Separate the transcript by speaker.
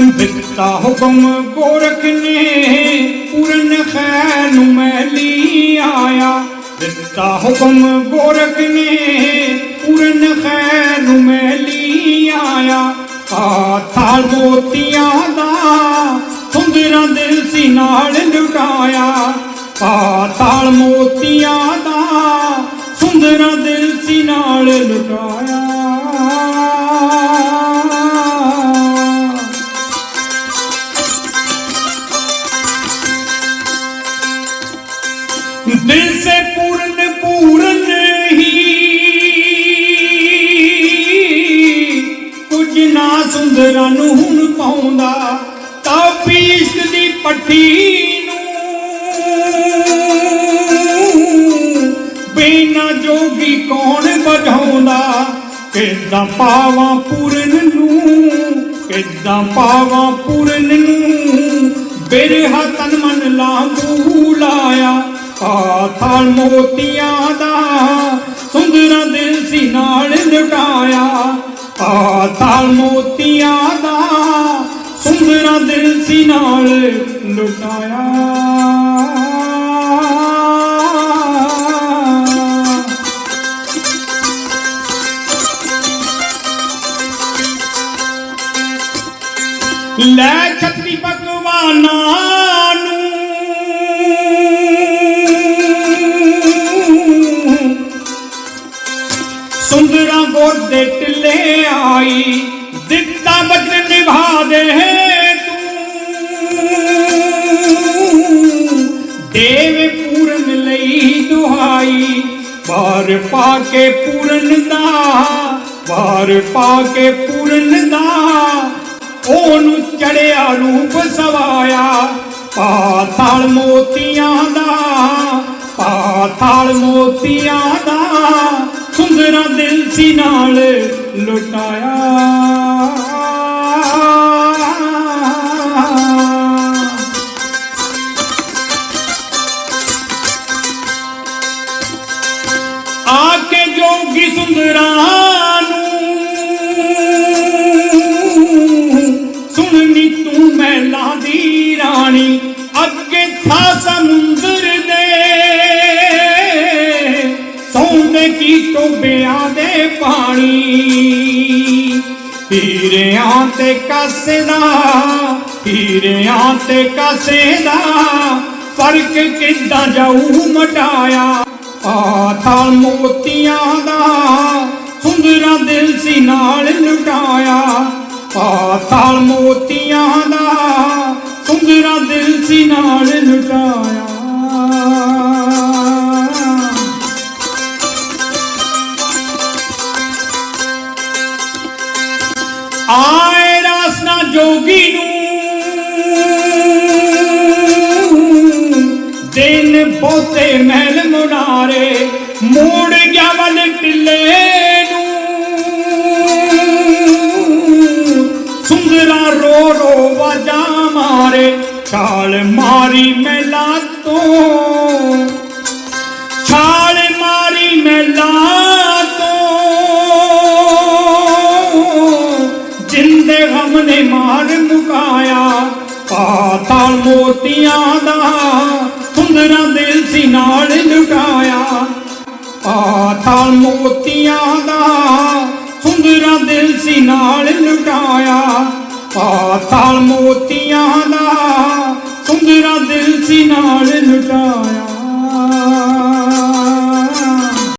Speaker 1: ਦਿੱਤਾ ਹੁਕਮ ਗੋਰਖ ਨੇ, ਪੂਰਨ ਖੈਰ ਨੂੰ ਮੈਂ ਆਇਆ। ਦਿੱਤਾ ਹੁਕਮ ਗੋਰਖ ਨੇ, ਪੂਰਨ ਖੈਰ ਨੂੰ ਮੈਂ ਆਇਆ। ਆ ਥਾਲ ਮੋਤੀਆਂ ਦਾ ਸੁੰਦਰਾਂ ਦਿਲ ਸੀ ਨਾਲ ਲੁਟਾਇਆ। ਆ ਥਾਲ ਮੋਤੀਆਂ ਦਾ ਸੁੰਦਰਾਂ ਦਿਲ ਸੀ ਨਾਲ ਲੁਟਾਇਆ। ਦੀ ਨੂੰ ਬਿਨਾ ਜੋਗੀ ਕੌਣ ਵਢਾਉਂਦਾ ਕਿੱਦਾਂ ਪਾਵਾਂ ਪੂਰਨ ਨੂੰ, ਕਿੱਦਾਂ ਪਾਵਾਂ ਪੂਰਨ ਨੂੰ? ਬਿਰਹਾ ਤਨ ਮਨ ਲਾਂਗੂ ਲਾਇਆ ਆ ਮੋਤੀਆਂ ਦਾ ਸੁੰਦਰਾ ਦਿਲ ਸੀ ਨਾਲ ਲੁਟਾਇਆ ਆ ਥਾਲ ਮੋਤੀਆਂ ਦਾ ਸੁੰਦਰਾ ਦਿਲ ਸੀ ਨਾਲ ਲੁਟਾਇਆ। ਲੈ ਛਤਰੀ ਪਕਵਾਨਾਂ ਨੂੰ। ਸੁੰਦਰਾਂ ਗੋਦੇ ਟਿੱਲੇ ਆਈ, ਦਿੱਤਾ ਬਚਨ ਨਿਭਾ ਦੇ। ਦੇਵ ਪੂਰਨ ਲਈ ਦੁਹਾਈ, ਵਾਰ ਪਾ ਕੇ ਪੂਰਨ ਦਾ, ਵਾਰ ਪਾ ਕੇ ਪੂਰਨ ਦਾ। ਉਹਨੂੰ ਚੜਿਆ ਰੂਪ ਸਵਾਇਆ, ਪਾਤਾਲ ਮੋਤੀਆਂ ਦਾ, ਪਾਤਾਲ ਮੋਤੀਆਂ ਦਾ। ਸੁੰਦਰਾ ਦਿਲ ਸੀ ਨਾਲ ਲੁਟਾਇਆ। ਆ ਕੇ ਜੋਗੀ ਸੁੰਦਰਾਂ ਨੂੰ। ਸੁਣਨੀ ਤੂੰ ਮਹਿਲਾਂ ਦੀ ਰਾਣੀ, ਅੱਗੇ ਥਾ ਸਮੁੰਦਰ ਦੇ। ਸੌਂਦੇ ਕੀ ਟੋਬਿਆਂ ਦੇ ਪਾਣੀ, ਹੀਰਿਆਂ ਤੇ ਕਾਸੇ ਦਾ ਹੀਰਿਆਂ ਤੇ ਕਾਸੇ ਦਾ ਫ਼ਰਕ ਕਿੱਦਾਂ ਜਾਊ ਮਟਾਇਆ? ਆ ਥਾਲ ਮੋਤੀਆਂ ਦਾ ਸੁੰਦਰਾ ਦਿਲ ਸੀ ਨਾਲ ਲੁਟਾਇਆ। ਆ ਮੋਤੀਆਂ ਦਾ ਸੁੰਦਰਾ ਦਿਲ ਸੀ ਨਾਲ ਲੁਟਾਇਆ। ਆਏ ਰਾਸਨਾ ਜੋਗੀ ਨੂੰ ਦਿਨ ਬਹੁਤੇ ਮਹਿਲ ਗਿਆ ਟਿੱਲੇ ਨੂੰ। ਸੁੰਦਰਾ ਰੋ ਰੋ ਵਾਜਾ ਮਾਰੇ, ਛਾਲ ਮਾਰੀ ਮਹਿਲਾ ਤੋਂ। ਛਾਲ ਮਾਰੀ ਮਹਿਲਾ ਤੋਂ। ਜਿੰਦੇ ਹਮ ਨੇ ਮਾਰ ਮੁਕਾਇਆ ਪਾਤਾਲ ਮੋਤੀਆਂ ਦਾ। ਸੁੰਦਰਾ ਦਿਲ ਸੀ ਨਾਲ ਲੁਟਾਇਆ। ਪਾਤਾਲ ਮੋਤੀਆਂ ਦਾ ਸੁੰਦਰਾ ਦਿਲ ਸੀ ਨਾਲ ਲੁਟਾਇਆ। ਪਾਤਾਲ ਮੋਤੀਆਂ ਦਾ ਸੁੰਦਰਾ ਦਿਲ ਸੀ ਨਾਲ ਲੁਟਾਇਆ।